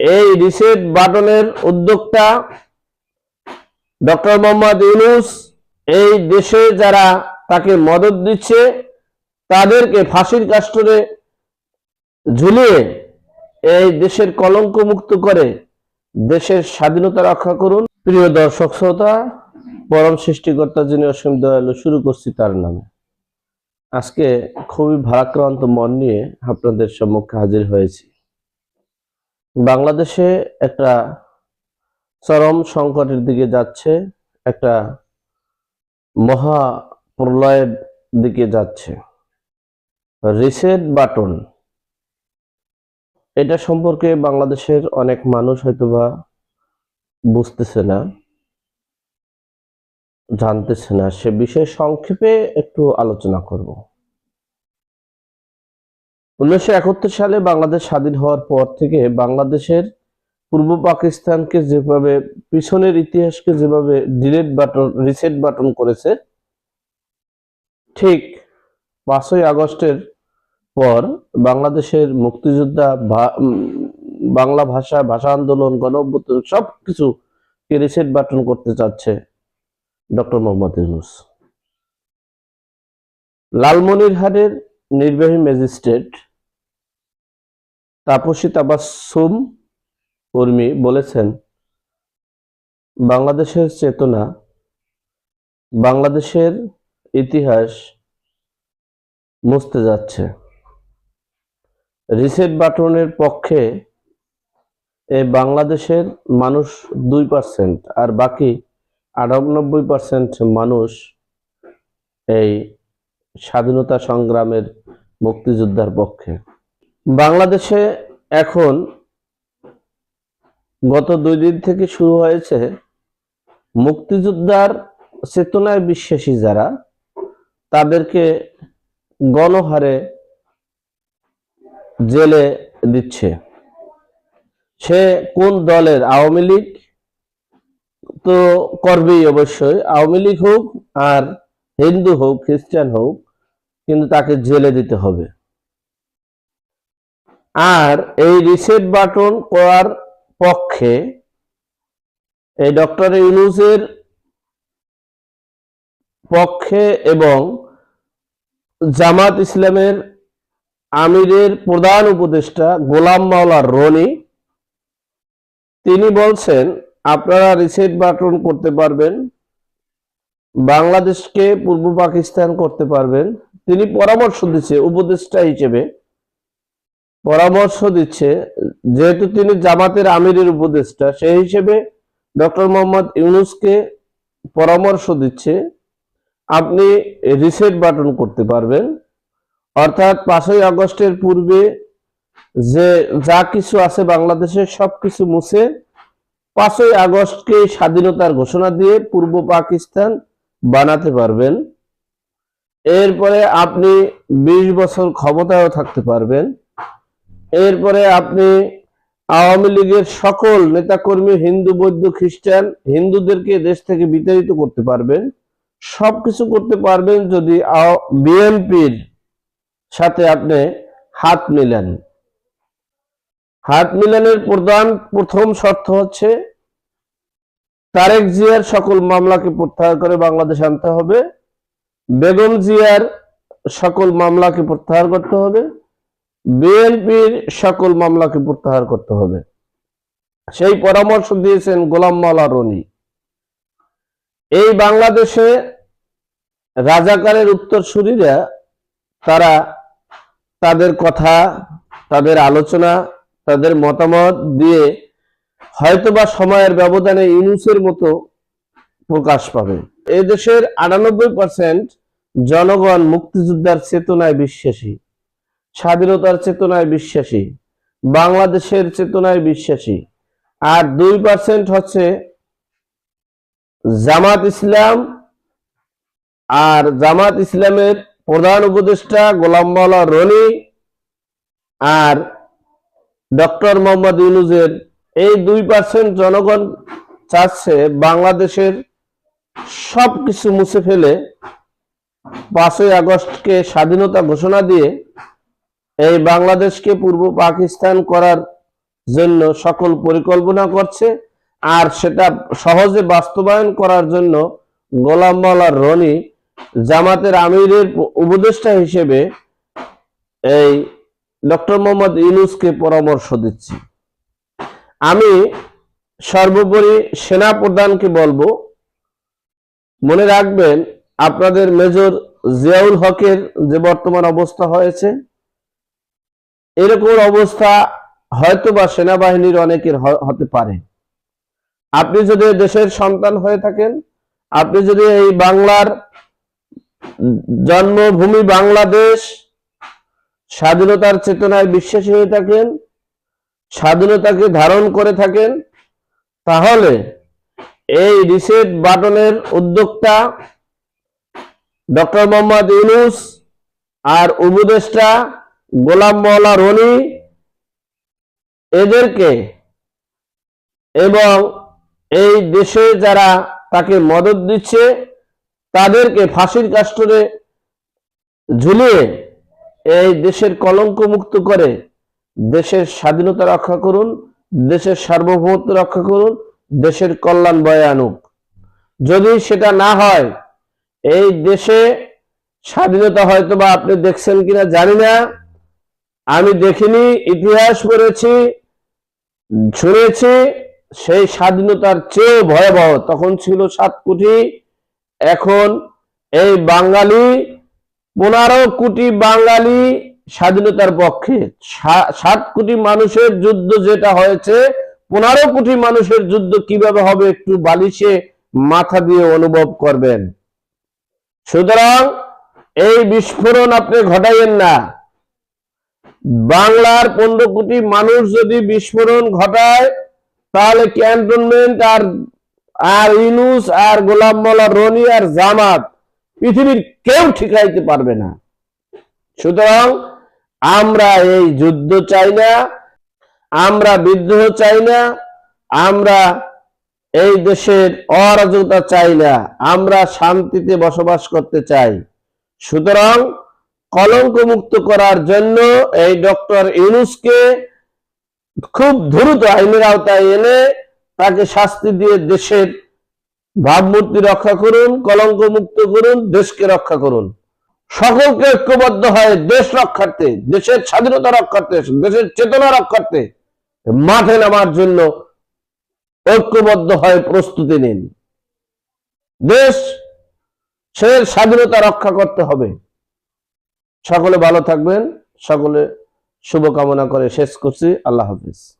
এই রিসেট বাটনের উদ্যোক্তা ডক্টর মোহাম্মদ ইউনুস, এই দেশে যারা তাকে মদত দিচ্ছে, তাদেরকে ফাঁসির কাস্টরে ঝুলিয়ে এই দেশের কলঙ্ক মুক্ত করে দেশের স্বাধীনতা রক্ষা করুন। প্রিয় দর্শক শ্রোতা, পরম সৃষ্টিকর্তা যিনি অসীম দয়ালু, শুরু করছি তার নামে। আজকে খুবই ভারাক্রান্ত মন নিয়ে আপনাদের সম্মুখে হাজির হয়েছি। বাংলাদেশে একটা চরম সংকটের দিকে যাচ্ছে, একটা মহা প্রলয়ের দিকে যাচ্ছে। Reset button. এটা সম্পর্কে বাংলাদেশের অনেক মানুষ হয়তোবা বুঝতেছে না, জানতেছে না। সে বিষয়ে সংক্ষেপে একটু আলোচনা করব। উনিশশো একাত্তর সালে বাংলাদেশ স্বাধীন হওয়ার পর থেকে বাংলাদেশের পূর্ব পাকিস্তানকে যেভাবে পিছনের ইতিহাসকে যেভাবে ডিলেট বাটন রিসেট বাটন করেছে, ঠিক পাঁচই আগস্টের পর বাংলাদেশের মুক্তিযোদ্ধা বাংলা ভাষা ভাষা আন্দোলন, গণ অভ্যুত্থান সবকিছু রিসেট বাটন করতে চাচ্ছে ডক্টর মোহাম্মদ ইউনুস। লালমনিরহাটের নির্বাহী ম্যাজিস্ট্রেট তাপসী তাবাসুম কর্মী বলেছেন, বাংলাদেশের চেতনা, বাংলাদেশের ইতিহাস মুছতে যাচ্ছে। রিসেট বাটনের পক্ষে এ বাংলাদেশের মানুষ দুই পার্সেন্ট আর বাকি আটানব্বই পার্সেন্ট মানুষ এই স্বাধীনতা সংগ্রামের মুক্তিযোদ্ধার পক্ষে। বাংলাদেশে এখন গত দুই দিন থেকে শুরু হয়েছে মুক্তিযোদ্ধার চেতনায় বিশ্বাসী যারা, তাদেরকে গণহারে জেলে দিচ্ছে। সে কোন দলের? আওয়ামী লীগ তো করবেই অবশ্যই। আওয়ামী লীগ হোক আর হিন্দু হোক, খ্রিস্টান হোক, কিন্তু তাকে জেলে দিতে হবে। আর এই রিসেট বাটন করার পক্ষে এই ডক্টর ইউনুসের পক্ষে এবং জামাত ইসলামের আমিরের প্রধান উপদেষ্টা গোলাম মাওলা রনি, তিনি বলছেন, আপনারা রিসেট বাটন করতে পারবেন, বাংলাদেশকে পূর্ব পাকিস্তান করতে পারবেন। তিনি পরামর্শ দিচ্ছে উপদেষ্টা হিসেবে পরামর্শ দিচ্ছে, যেহেতু তিনি জামাতের আমিরের উপদেষ্টা, সেই হিসেবে ডক্টর মোহাম্মদ ইউনুসকে পরামর্শ দিচ্ছে, আপনি রিসেট বাটন করতে পারবেন। অর্থাৎ পাঁচই আগস্টের পূর্বে যে যা কিছু আছে বাংলাদেশে সব কিছু মুছে, পাঁচই আগস্টকে স্বাধীনতার ঘোষণা দিয়ে পূর্ব পাকিস্তান বানাতে পারবেন। এরপরে আপনি বিশ বছর ক্ষমতায়ও থাকতে পারবেন। এরপরে আপনি আওয়ামী লীগের সকল নেতাকর্মী, হিন্দু, বৌদ্ধ, খ্রিস্টান, হিন্দুদেরকে দেশ থেকে বিতাড়িত করতে পারবেন। সবকিছু করতে পারবেন যদি বিএনপির সাথে আপনি হাত মিলান। হাত মিলানের প্রধান, প্রথম শর্ত হচ্ছে তারেক জিয়ার সকল মামলাকে প্রত্যাহার করে বাংলাদেশ আনতে হবে। বেগম জিয়ার সকল মামলাকে প্রত্যাহার করতে হবে। বিএনপির সকল মামলাকে প্রত্যাহার করতে হবে। সেই পরামর্শ দিয়েছেন গোলাম মাওলা রনি। এই বাংলাদেশে রাজাকারের উত্তরসূরিরা, তারা তাদের কথা, তাদের আলোচনা, তাদের মতামত দিয়ে হয়তোবা সময়ের ব্যবধানে ইউনুসের মতো প্রকাশ পাবে। এই দেশের আটানব্বই পার্সেন্ট জনগণ মুক্তিযোদ্ধার চেতনায় বিশ্বাসী। স্বাধীনতার চেতনায় বিশ্বাসী, বাংলাদেশের চেতনায় বিশ্বাসী। আর দুই পার্সেন্ট হচ্ছে জামাত ইসলাম আর জামাত ইসলামের প্রধান উপদেষ্টা গোলাম মাওলা রনি আর ডক্টর মোহাম্মদ ইউনুজের এই দুই পার্সেন্ট জনগণ চাচ্ছে বাংলাদেশের সব কিছু মুছে ফেলে পাঁচই আগস্টকে স্বাধীনতা ঘোষণা দিয়ে এই বাংলাদেশকে পূর্ব পাকিস্তান করার জন্য সকল পরিকল্পনা করছে আর সেটা সহজে বাস্তবায়ন করার জন্য গোলাম মাওলা রনি জামাতের আমিরের উপদেষ্টা হিসেবে এই ডক্টর মোহাম্মদ ইউনুসকে পরামর্শ দিচ্ছি। আমি সর্বোপরি সেনা প্রধানকে বলব, মনে রাখবেন আপনাদের মেজর জিয়াউল হকের যে বর্তমান অবস্থা হয়েছে এরকম অবস্থা হয়তো বা সেনাবাহিনীর অনেকের হতে পারে। আপনি যদি দেশের সন্তান হয়ে থাকেন, আপনি যদি এই বাংলার জন্মভূমি বাংলাদেশ স্বাধীনতার চেতনায় বিশ্বাসী হয়ে থাকেন, স্বাধীনতাকে ধারণ করে থাকেন, তাহলে এই রিসেট বাটনের উদ্যোক্তা ডক্টর মোহাম্মদ ইউনুস আর উপদেষ্টা গোলাম মওলা রনি এদেরকে এবং এই দেশে যারা তাকে মদত দিচ্ছে, তাদেরকে ফাঁসির কাস্টরে ঝুলিয়ে এই দেশের কলঙ্ক মুক্ত করে দেশের স্বাধীনতা রক্ষা করুন, দেশের সার্বভৌমত্ব রক্ষা করুন, দেশের কল্যাণ বয়ে আনুক। যদি সেটা না হয়, এই দেশে স্বাধীনতা হয়তো বা আপনি দেখছেন কিনা জানি না। আমি দেখিনি, ইতিহাস পড়েছি, শুনেছি, সেই স্বাধীনতার চেয়েও ভয়াবহ। তখন ছিল সাত কোটি, এখন এই বাঙালি, পনেরো কোটি বাঙালি স্বাধীনতার পক্ষে। সাত কোটি মানুষের যুদ্ধ যেটা হয়েছে, পনেরো কোটি মানুষের যুদ্ধ কীভাবে হবে একটু বালিশে মাথা দিয়ে অনুভব করবেন। সুতরাং এই বিস্ফোরণ আপনি ঘটাইয়েন না। বাংলার পনেরো কোটি মানুষ যদি বিস্ফোরণ ঘটায়, তাহলে ক্যান্টনমেন্ট আর আর ইনুস আর গোলাম মোল্লা রনি আর জামাত পৃথিবীর কেউ ঠিকাইতে পারবে না। সুতরাং আমরা এই যুদ্ধ চাই না, আমরা বিদ্রোহ চাই না, আমরা এই দেশের অরাজকতা চাই না, আমরা শান্তিতে বসবাস করতে চাই। সুতরাং কলঙ্ক মুক্ত করার জন্য এই ডক্টর ইউনুসকে খুব দ্রুত আইনের আওতায় এনে তাকে শাস্তি দিয়ে দেশের ভাবমূর্তি রক্ষা করুন কলঙ্ক মুক্ত করুন, দেশকে রক্ষা করুন। সকলকে ঐক্যবদ্ধ হয় দেশ রক্ষার্থে, দেশের স্বাধীনতা রক্ষার্থে, দেশের চেতনা রক্ষার্থে মাঠে নামার জন্য ঐক্যবদ্ধ হয় প্রস্তুতি নিন। দেশ, সে স্বাধীনতা রক্ষা করতে হবে। সকলে ভালো থাকবেন সকলে শুভকামনা করে শেষ করছি। আল্লাহ হাফিজ।